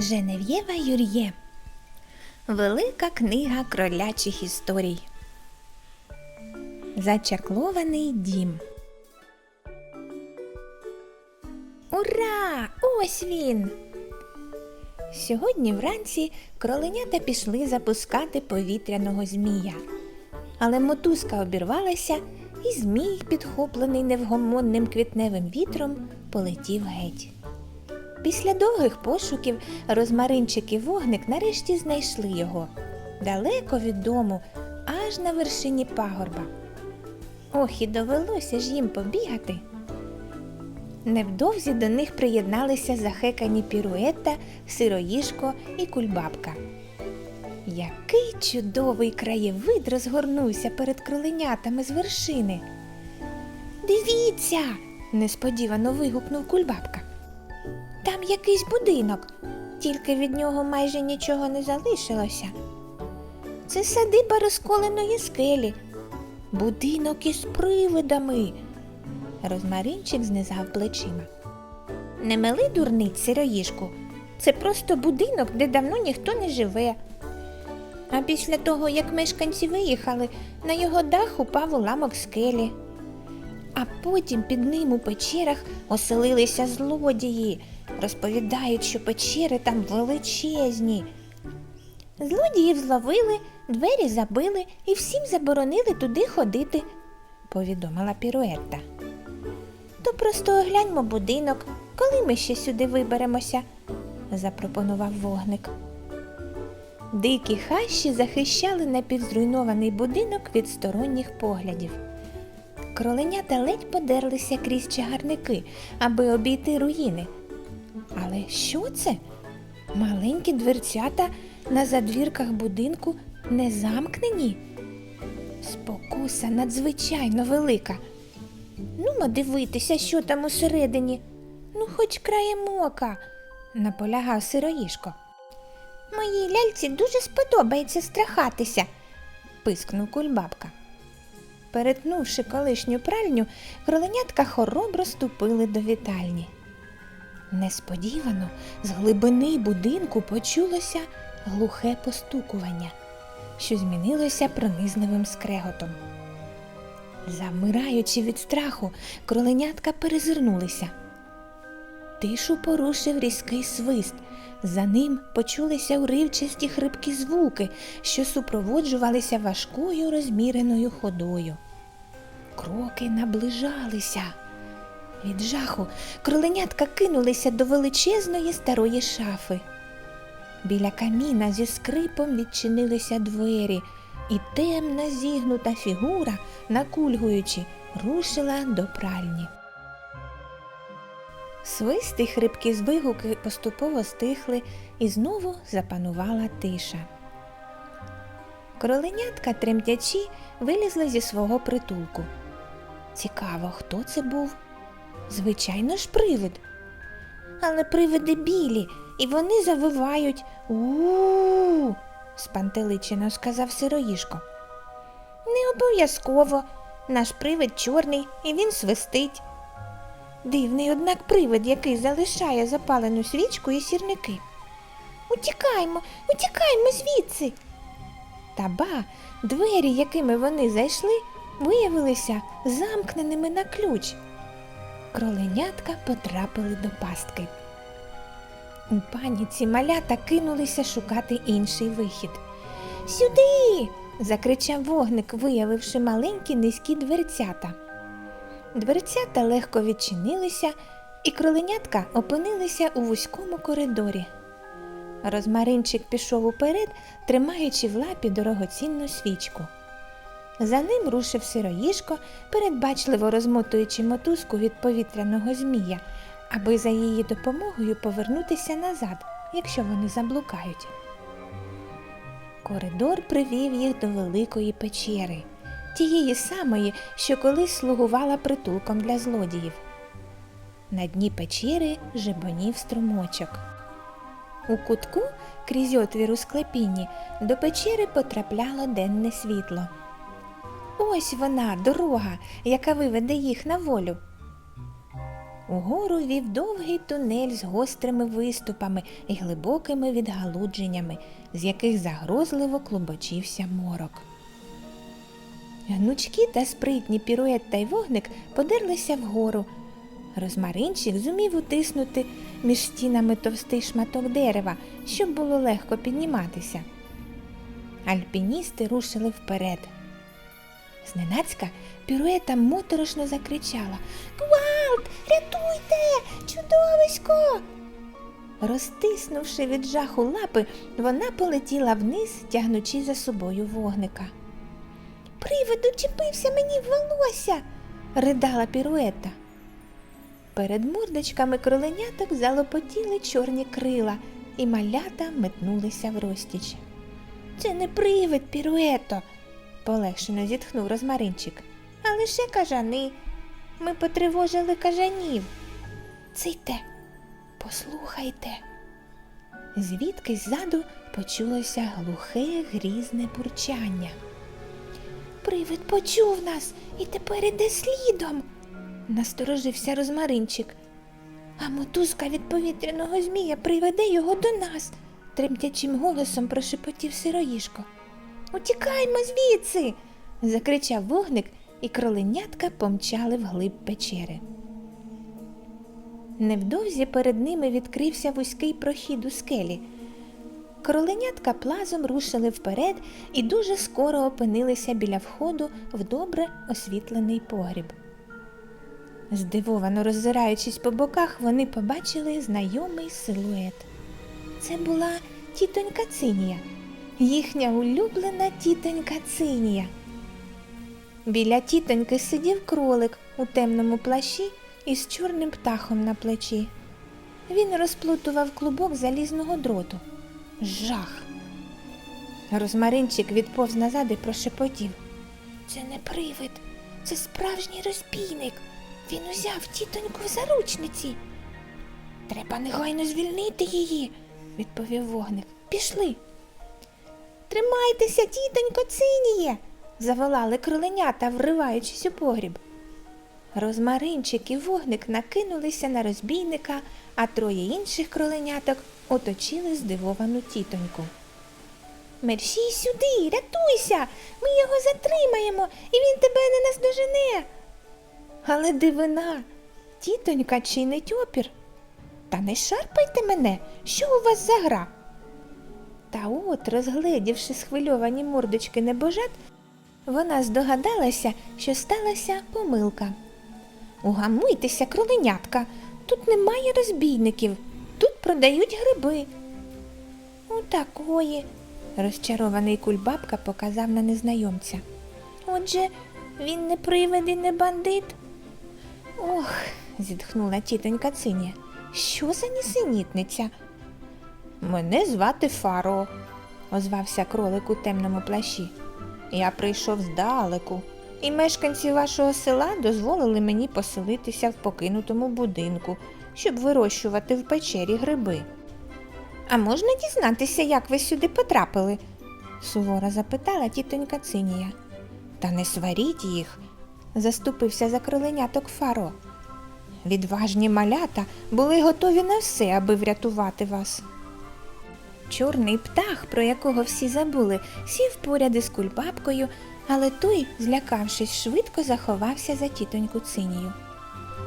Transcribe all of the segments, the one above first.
Женев'єва Юр'є. Велика книга кролячих історій. Зачаклований дім. Ура! Ось він! Сьогодні вранці кроленята пішли запускати повітряного змія. Але мотузка обірвалася, і змій, підхоплений невгомонним квітневим вітром, полетів геть. Після довгих пошуків розмаринчик і вогник нарешті знайшли його далеко від дому, аж на вершині пагорба. Ох, і довелося ж їм побігати. Невдовзі до них приєдналися захекані піруетта, сироїжко і кульбабка. Який чудовий краєвид розгорнувся перед кроленятами з вершини. Дивіться, несподівано вигукнув кульбабка. Там якийсь будинок, тільки від нього майже нічого не залишилося. Це садиба розколеної скелі, будинок із привидами. Розмаринчик знизав плечима. Не мили дурниць, сироїжку. Це просто будинок, де давно ніхто не живе. А після того, як мешканці виїхали, на його дах упав уламок скелі. А потім під ним у печерах оселилися злодії. Розповідають, що печери там величезні. Злодіїв зловили, двері забили і всім заборонили туди ходити, повідомила Піруетта. То просто огляньмо будинок, коли ми ще сюди виберемося, запропонував вогник. Дикі хащі захищали напівзруйнований будинок від сторонніх поглядів. Кроленята ледь подерлися крізь чагарники, аби обійти руїни. Але що це? Маленькі дверцята на задвірках будинку не замкнені. Спокуса надзвичайно велика. Ну, дивитися, що там усередині. Ну, хоч краєм ока, наполягав сироїшко. Моїй ляльці дуже сподобається страхатися, пискнув кульбабка. Перетнувши колишню пральню, кроленятка хоробро ступили до вітальні. Несподівано з глибини будинку почулося глухе постукування, що змінилося пронизливим скреготом. Замираючи від страху, кроленятка перезирнулися. Тишу порушив різкий свист. За ним почулися уривчасті хрипкі звуки, що супроводжувалися важкою розміреною ходою. Кроки наближалися. Від жаху кроленятка кинулися до величезної старої шафи. Біля каміна зі скрипом відчинилися двері, і темна зігнута фігура, накульгуючи, рушила до пральні. Свисти хрипкі звигуки поступово стихли, і знову запанувала тиша. Кроленятка тремтячі вилізла зі свого притулку. Цікаво, хто це був? Звичайно ж, привид. Але привиди білі, і вони завивають у спантеличено сказав сироїшко. Не обов'язково. Наш привид чорний, і він свистить. Дивний, однак, привид, який залишає запалену свічку і сірники. Утікаймо, утікаймо звідси. Та ба, двері, якими вони зайшли, виявилися замкненими на ключ. Кроленятка потрапили до пастки. У паніці малята кинулися шукати інший вихід. Сюди. закричав вогник, виявивши маленькі низькі дверцята. Дверцята легко відчинилися, і кроленятка опинилися у вузькому коридорі. Розмаринчик пішов уперед, тримаючи в лапі дорогоцінну свічку. За ним рушив сироїшко, передбачливо розмотуючи мотузку від повітряного змія, аби за її допомогою повернутися назад, якщо вони заблукають. Коридор привів їх до великої печери, тієї самої, що колись слугувала притулком для злодіїв. На дні печери жебонів струмочок. У кутку, крізь отвір у склепінні, до печери потрапляло денне світло. Ось вона, дорога, яка виведе їх на волю. Угору вів довгий тунель з гострими виступами і глибокими відгалудженнями, з яких загрозливо клубочився морок. Гнучкі та спритні пірует та й вогник подерлися вгору. Розмаринчик зумів утиснути між стінами товстий шматок дерева, щоб було легко підніматися. Альпіністи рушили вперед. Зненацька піруета моторошно закричала Гвалт! Рятуйте! Чудовисько! Розтиснувши від жаху лапи, вона полетіла вниз, тягнучи за собою вогника. Привид учепився мені в волосся, ридала піруета. Перед мордочками кроленяток залопотіли чорні крила, і малята метнулися в розтіч. Це не привид, піруето, полегшено зітхнув розмаринчик. А лише кажани. Ми потривожили кажанів. Цийте, послухайте. Звідки ззаду почулося глухе грізне бурчання. Привид почув нас і тепер іде слідом, насторожився розмаринчик. А мотузка від повітряного змія приведе його до нас, тремтячим голосом прошепотів сироїшко. Утікаймо звідси. закричав вогник, і кроленятка помчали вглиб печери. Невдовзі перед ними відкрився вузький прохід у скелі. Кроленятка плазом рушили вперед і дуже скоро опинилися біля входу в добре освітлений погріб. Здивовано роззираючись по боках, вони побачили знайомий силует. Це була тітонька Цинія, їхня улюблена тітонька Цинія. Біля тітоньки сидів кролик у темному плащі із чорним птахом на плечі. Він розплутував клубок залізного дроту. Жах. Розмаринчик відповз назад і прошепотів. Це не привид, це справжній розбійник. Він узяв тітоньку в заручниці. Треба негайно звільнити її, відповів вогник. Пішли. Тримайтеся, тітонько, циніє, заволали кроленята, вриваючись у погріб. Розмаринчик і вогник накинулися на розбійника, а троє інших кроленяток оточили здивовану тітоньку. Мерщій сюди, рятуйся, ми його затримаємо, і він тебе не наздожене. Але дивина, тітонька чинить опір. Та не шарпайте мене, що у вас за гра? Та от, розгледівши схвильовані мордочки небожат, вона здогадалася, що сталася помилка. Угамуйтеся, кроленятка, тут немає розбійників, тут продають гриби. Отакої, розчарований кульбабка показав на незнайомця. Отже, він не привид і не бандит. Ох, зітхнула тітонька Циня. Що за нісенітниця? Мене звати Фаро, озвався кролик у темному плащі. Я прийшов здалеку, і мешканці вашого села дозволили мені поселитися в покинутому будинку, щоб вирощувати в печері гриби. А можна дізнатися, як ви сюди потрапили? суворо запитала тітонька Цинія. Та не сваріть їх, заступився за кроленяток Фаро. Відважні малята були готові на все, аби врятувати вас. Чорний птах, про якого всі забули, сів поряд із кульбабкою, але той, злякавшись, швидко заховався за тітоньку цинію.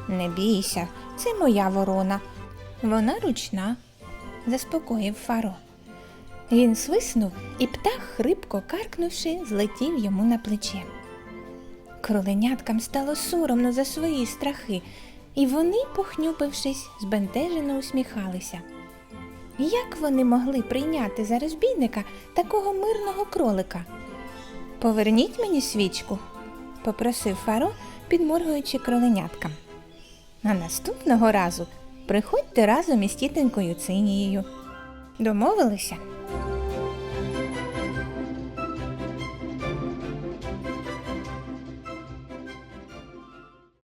Не бійся, це моя ворона. Вона ручна, заспокоїв Фаро. Він свиснув, і птах, хрипко каркнувши, злетів йому на плече. Кроленяткам стало соромно за свої страхи, і вони, похнюпившись, збентежено усміхалися. Як вони могли прийняти за розбійника такого мирного кролика? Поверніть мені свічку, попросив Фаро, підморгуючи кроленяткам. А наступного разу приходьте разом із тітенькою Цинією. Домовилися?